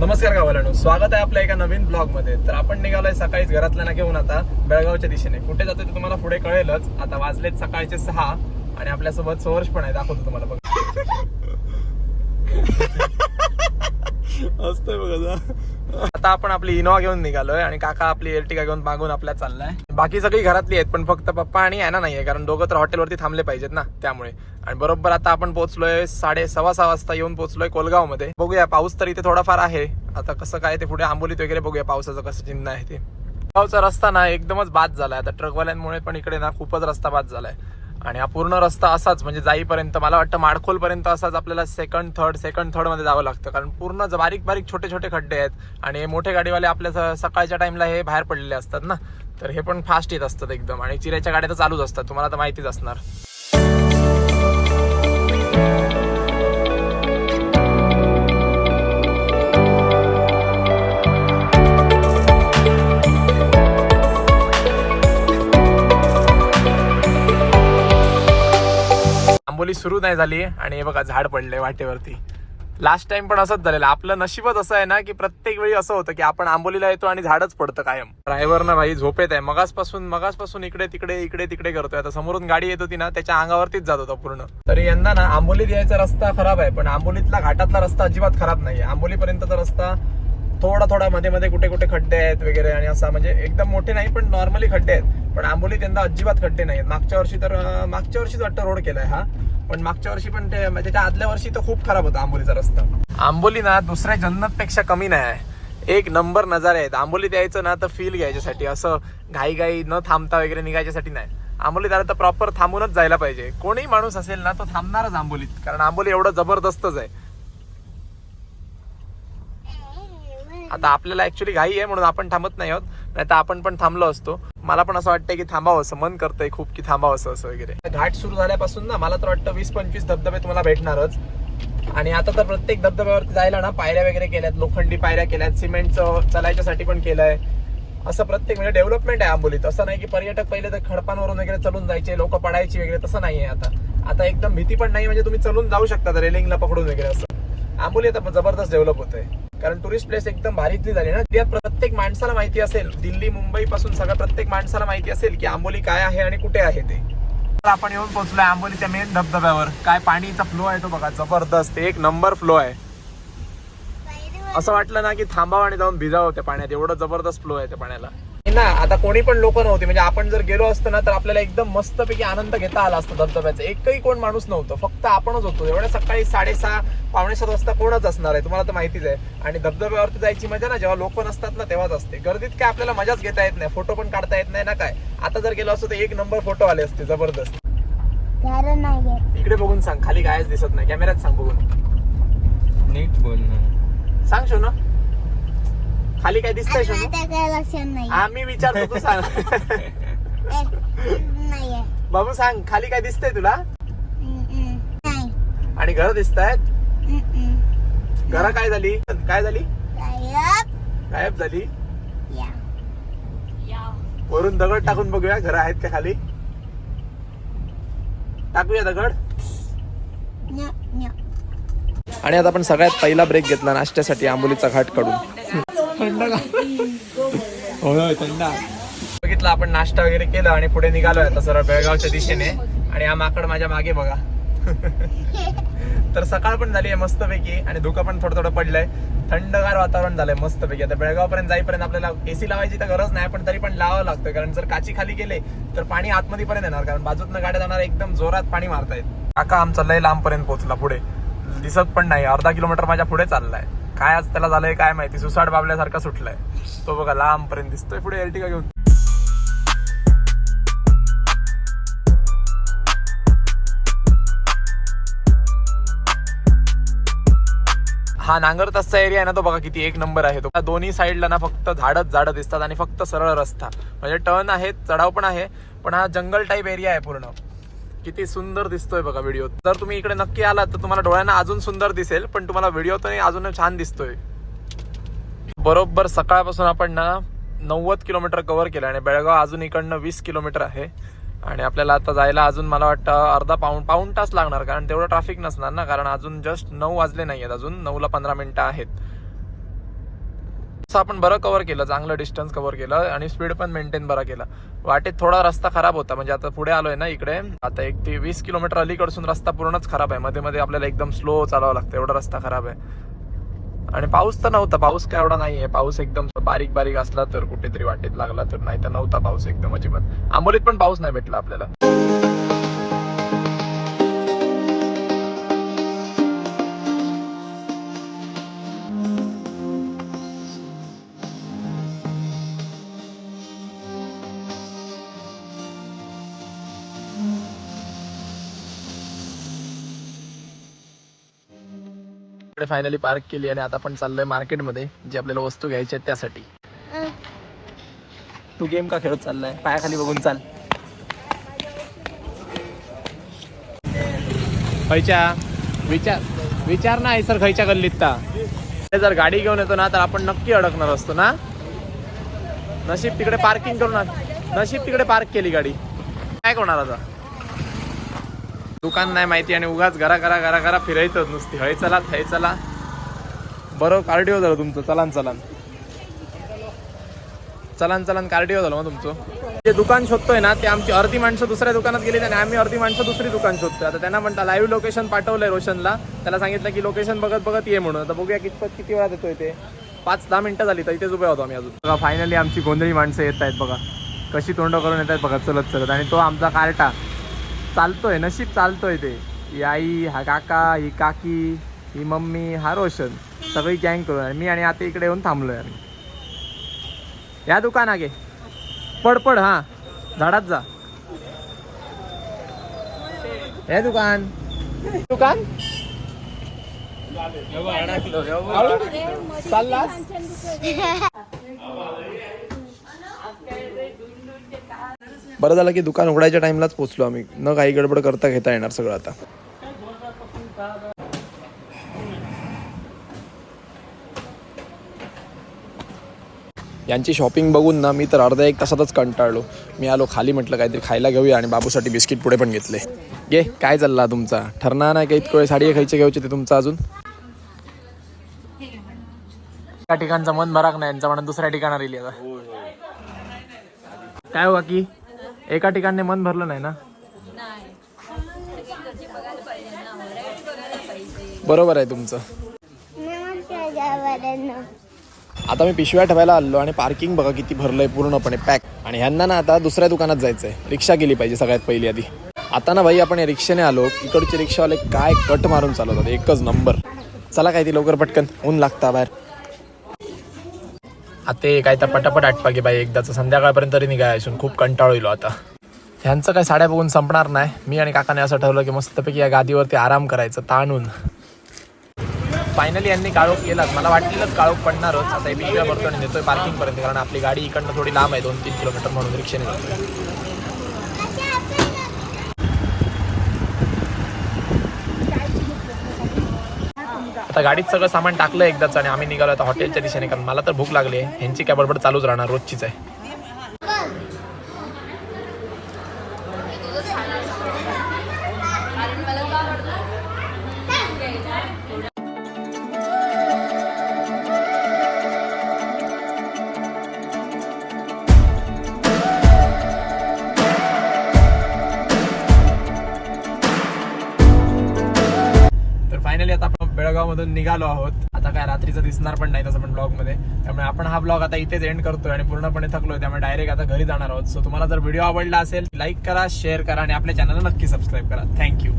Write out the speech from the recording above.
नमस्कार गावाला स्वागत आहे आपल्या एका नवीन ब्लॉगमध्ये तर आपण निघालोय सकाळीच घरातल्यांना घेऊन आता बेळगावच्या दिशेने. कुठे जातोय ते तुम्हाला पुढे कळेलच. आता वाजलेत सकाळचे सहा आणि आपल्यासोबत सोर्ष पण आहे. दाखवतो तुम्हाला बघ. असतंय बघा आता आपण आपली इनोवा घेऊन निघालोय आणि काका आपली एर्टिका घेऊन मागून आपल्या चाललाय. बाकी सगळी घरातली आहेत पण फक्त पप्पा आणि आहे नाहीये कारण दोघं तर हॉटेलवरती थांबले पाहिजेत ना त्यामुळे. आणि बरोबर आता आपण पोहोचलोय साडे सव्वा सहा वाजता येऊन पोहोचलोय कोलगावमध्ये बघूया पाऊस तर इथे थोडाफार आहे. आता कसं काय ते पुढे आंबोलीत वगैरे बघूया पावसाचं कसं चिन्ह आहे ते. गावचा रस्ता ना एकदमच बाद झालाय. आता ट्रकवाल्यांमुळे पण इकडे ना खूपच रस्ता बाद झालाय. आणि हा पूर्ण रस्ता असाच म्हणजे जाईपर्यंत मला वाटतं माडखोलपर्यंत असाच आपल्याला सेकंड थर्ड सेकंड थर्डमध्ये जावं लागतं. कारण पूर्ण बारीक बारीक छोटे छोटे खड्डे आहेत आणि हे मोठे गाडीवाले आपल्या सकाळच्या टाइमला हे बाहेर पडलेले असतात ना. तर हे पण फास्ट येत असतात एकदम आणि चिऱ्याच्या गाड्या तर चालूच असतात. तुम्हाला तर माहितीच असणार. आंबोली सुरू नाही झाली आणि हे बघा झाड पडले वाटेवरती. लास्ट टाइम पण असंच झालेलं. आपलं नशीबच असं आहे ना की प्रत्येक वेळी असं होतं की आपण आंबोलीला येतो आणि झाडच पडतं कायम. ड्रायव्हर ना भाई झोपेत आहे. मगासपासून मगासपासून इकडे तिकडे इकडे तिकडे करतोय. आता समोरून गाडी येत होती ना त्याच्या अंगावरतीच जात होता पूर्ण. तरी यंदा ना आंबोलीत यायचा रस्ता खराब आहे पण आंबोलीतला घाटातला रस्ता अजिबात खराब नाही आंबोलीपर्यंतचा रस्ता थोडा थोडा मध्ये मध्ये कुठे कुठे खड्डे आहेत वगैरे आणि असा म्हणजे एकदम मोठे नाही पण नॉर्मली खड्डे आहेत. पण आंबोलीत यंदा अजिबात खड्डे नाही मागच्या वर्षी तर मागच्या वर्षीच वाटतं रोड केलाय हा. पण मागच्या वर्षी पण ते म्हणजे त्याच्या आदल्या वर्षी तर खूप खराब होता आंबोलीचा रस्ता. आंबोली ना दुसऱ्या जन्नत पेक्षा कमी नाही आहे. एक नंबर नजारे आहेत. आंबोलीत यायचं ना तर फील घ्यायच्यासाठी असं घाई घाई न थांबता वगैरे निघायच्यासाठी नाही. आंबोलीत आलं तर प्रॉपर थांबूनच जायला पाहिजे. कोणीही माणूस असेल ना तो थांबणारच आंबोलीत. कारण आंबोली एवढं जबरदस्तच आहे. आता आपल्याला ऍक्च्युली घाई आहे म्हणून आपण थांबत नाही आहोत. नाही तर आपण पण थांबलो असतो. मला पण असं वाटतंय की थांबावं असं मन करतंय खूप की थांबावं असं असं वगैरे. घाट सुरू झाल्यापासून ना मला तर वाटतं वीस पंचवीस धबधबे तुम्हाला भेटणारच. आणि आता तर प्रत्येक धबधब्यावरती जायला ना पायऱ्या वगैरे केल्यात लोखंडी पायऱ्या केल्यात सिमेंटचं चलायच्यासाठी पण केलंय. असं प्रत्येक म्हणजे डेव्हलपमेंट आहे आंबोलीत. असं नाही की पर्यटक पहिले तर खडपांवरून वगैरे चलून जायचे लोक पडायची वगैरे तसं नाहीये आता. आता एकदम भीती पण नाही म्हणजे तुम्ही चलून जाऊ शकता रेलिंगला पकडून वगैरे असं. आंबोली आता जबरदस्त डेव्हलप होतंय. कारण टुरिस्ट प्लेस एकदम भारीतली झाली ना. त्यात प्रत्येक माणसाला माहिती असेल दिल्ली मुंबई पासून सगळ्या प्रत्येक माणसाला माहिती असेल की आंबोली काय आहे आणि कुठे आहे ते. तर आपण येऊन पोहोचलोय आंबोलीच्या मेन धबधब्यावर. काय पाणीचा फ्लो आहे तो बघा जबरदस्त. एक नंबर फ्लो आहे. असं वाटलं ना की थांबावं आणि जाऊन भिजावं त्या पाण्यात. एवढं जबरदस्त फ्लो आहे त्या पाण्याला. ना आता कोणी पण लोक नव्हते. म्हणजे आपण जर गेलो असतो ना तर आपल्याला एकदम मस्तपैकी आनंद घेता आला असता धबधब्याचा. एकही कोण माणूस नव्हतं. फक्त आपणच होतो. एवढ्या सकाळी साडेसहा पावणे सात वाजता कोणच असणार आहे? तुम्हाला तर माहितीच आहे. आणि धबधब्यावरती जायची मजा ना जेव्हा लोक नसतात ना तेव्हाच असते. गर्दीत काय आपल्याला मजाच घेता येत नाही. फोटो पण काढता येत नाही ना काय? आता जर गेलो असतो तर एक नंबर फोटो आले असते जबरदस्त. इकडे बघून सांग. खाली कायच दिसत नाही. कॅमेऱ्यात सांग बघून. नीट बोल ना. सांग शोनो. खाली काय दिसतंय शोनो? आम्ही विचारतो तू सांग. बाबू सांग खाली काय दिसतंय तुला? आणि घर दिसत आहेत. घरा काय झाली? काय झाली? गायब. गायब झाली? या. वरून दगड टाकून बघूया घर आहेत का खाली? टाकूया दगड. आणि आता आपण सगळ्यात पहिला ब्रेक घेतला नाश्त्यासाठी आंबोलीचा घाट काढून. थंड होय थंड. बघितलं आपण नाश्ता वगैरे केला आणि पुढे निघालोय आता सरळ बेळगावच्या दिशेने. आणि हा माकड माझ्या मागे बघा. तर सकाळ पण झाली आहे मस्तपैकी आणि धुकं पण थोडं थोडं पडलंय. थंडगार वातावरण झालंय मस्तपैकी. आता बेळगाव पर्यंत जाईपर्यंत आपल्याला एसी लावायची तर गरज नाही पण तरी पण लावावं लागतं कारण जर काची खाली गेले तर पाणी आतमध्ये पर्यंत येणार. कारण बाजूतनं गाड्या जाणार एकदम जोरात पाणी मारतायत. काका आमचा लय लांब पर्यंत पोहोचला पुढे. दिसत पण नाही. अर्धा किलोमीटर माझ्या पुढे चाललाय. काय आज त्याला झालंय काय माहिती? सुसाट बाबल्यासारखा सुटलाय. तो बघा लांब पर्यंत दिसतोय. पुढे एर्टिका घेऊन? हा नांगरतासचा एरिया आहे ना तो बघा किती एक नंबर आहे. तो दोन्ही साईडला ना फक्त झाडच झाडं दिसतात आणि फक्त सरळ रस्ता. म्हणजे टर्न आहे चढाव पण आहे पण हा जंगल टाईप एरिया आहे पूर्ण. किती सुंदर दिसतोय बघा व्हिडिओ जर तुम्ही इकडे नक्की आलात तर तुम्हाला डोळ्यांना अजून सुंदर दिसेल पण तुम्हाला व्हिडिओ तर अजून छान दिसतोय. बरोबर सकाळपासून आपण ना नव्वद किलोमीटर कव्हर केलं आणि बेळगाव अजून इकडनं वीस किलोमीटर आहे. आणि आपल्याला आता जायला अजून मला वाटतं अर्धा पाऊण पाऊण तास लागणार कारण तेवढं ट्रॅफिक नसणार ना कारण अजून जस्ट नऊ वाजले नाही आहेत अजून नऊला पंधरा मिनिटं आहेत. असं आपण बरं कव्हर केलं चांगलं डिस्टन्स कव्हर केलं आणि स्पीड पण मेंटेन बरा केला. वाटेत थोडा रस्ता खराब होता म्हणजे आता पुढे आलोय ना इकडे आता एक ते वीस किलोमीटर अलीकडसून रस्ता पूर्णच खराब आहे. मध्ये मध्ये आपल्याला एकदम स्लो चालावं लागतं एवढा रस्ता खराब आहे. आणि पाऊस तर नव्हता पाऊस काय एवढा नाहीये. पाऊस एकदम बारीक बारीक असला तर कुठेतरी वाटेत लागला तर नाही तर नव्हता पाऊस एकदम अजिबात. आंबोलीत पण पाऊस नाही भेटला आपल्याला. इकडे फायनली पार्क केली आणि आता आपण चाललोय मार्केटमध्ये जे आपल्याला वस्तू घ्यायच्या आहेत त्यासाठी. तू गेम का खेळत चाललाय? पायाखाली बघून चाल. खयच्या विचार विचार ना सर खयच्या गल्लीत ता. जर गाडी घेऊन येतो ना तर आपण नक्की अडकणार असतो ना? नशीब तिकडे पार्किंग करून नशीब तिकडे पार्क केली गाडी. काय करणार आता? दुकान नाही माहिती आणि उगाच घरा घरा घरा घरा फिरायचं नुसती. हय चला थय चला. बरं कार्डिओ झालं तुमचं. चलान चलान चलान चलान कार्डिओ झालं मग तुमचं. जे दुकान शोधतोय ना ते आमची अर्धी माणसं दुसऱ्या दुकानात गेली आणि आम्ही अर्धी माणसं दुसरी दुकान शोधतोय. आता त्यांना म्हणता लाईव्ह लोकेशन पाठवलंय रोशनला. त्याला सांगितलं की लोकेशन बघत बघत ये म्हणून. आता बघूया कितपत किती वेळा येतोय ते. पाच दहा मिनिटं झाली तर इथेच उभे होतो आम्ही अजून. बघा फायनली आमची गोंधळी माणसं येत आहेत बघा. कशी तोंड करून येत आहेत बघा चलत चलत. आणि तो आमचा कार्टा. चालतोय नशीब चालतोय ते. ही आई हा काका ही काकी ही मम्मी हा रोशन. सगळी गँग करून मी आणि आता इकडे येऊन थांबलोय आम्ही. या दुकाना गे पड पड हा. झाडात जा. हे दुकान. दुकान? चाललास? बरं झालं की दुकान उघडायच्या टाइमलाच पोहोचलो आम्ही. न काही गडबड करता घेता येणार सगळं आता. यांची शॉपिंग बघून ना मी तर अर्ध्या एक तासातच कंटाळलो. मी आलो खाली म्हटलं काहीतरी खायला घेऊया आणि बाबूसाठी बिस्किट पुढे पण घेतले. घे काय चालला तुमचा? ठरणार नाही का इतकं साडी खायचे घ्यायचे ते तुमचं अजून? त्या ठिकाणचं मन भराक नाही यांचं म्हणून दुसऱ्या ठिकाणावर येईल आता. काय हो बाकी? एका ठिकाणी मन भरलं नाही ना? बरोबर आहे तुमचं. आता मी पिशव्या ठेवायला आलो आणि पार्किंग बघा किती भरलंय पूर्णपणे पॅक. आणि ह्यांना ना आता दुसऱ्या दुकानात जायचंय. रिक्षा गेली पाहिजे सगळ्यात पहिली आधी. आता ना भाई आपण रिक्षेने रिक्षाने आलो. इकडचे रिक्षावाले काय कट मारून चालवतात. एकच नंबर. चला काय ती लवकर पटकन. ऊन लागता बाहेर. आता काय तर पटापट आटपा की बाई एकदाचं संध्याकाळपर्यंत तरी निघाय असून खूप कंटाळ होईल आता. ह्यांचं काय साड्या बघून संपणार नाही. मी आणि काकाने असं ठरवलं की मस्तपैकी या गादीवरती आराम करायचं ताणून. फायनली यांनी काळोख केलाच. मला वाटलेलंच काळोख पडणारच. आता मी पिशव्या भरतो आणि नेतोय पार्किंगपर्यंत कारण आपली गाडी इकडनं थोडी लांब आहे दोन तीन किलोमीटर म्हणून रिक्षाने आता गाडीत सगळं सामान टाकलं एकदाच आणि आम्ही निघालो आता हॉटेलच्या दिशेने कारण मला तर भूक लागली आहे. ह्यांची काय बडबड चालूच राहणार रोजचीच आहे. तर फायनली आता बेळगावमधून बेळगाव मधून निघालो आहोत. आता काय रात्रीचं दिसणार पण नाही तसं पण ब्लॉगमध्ये त्यामुळे आपण हा ब्लॉग आता इथेच एंड करतोय आणि पूर्णपणे थकलोय त्यामुळे डायरेक्ट आता घरी जाणार आहोत. सो तुम्हाला जर व्हिडिओ आवडला असेल लाईक करा शेअर करा आणि आपल्या चॅनलला नक्की सबस्क्राईब करा. थँक्यू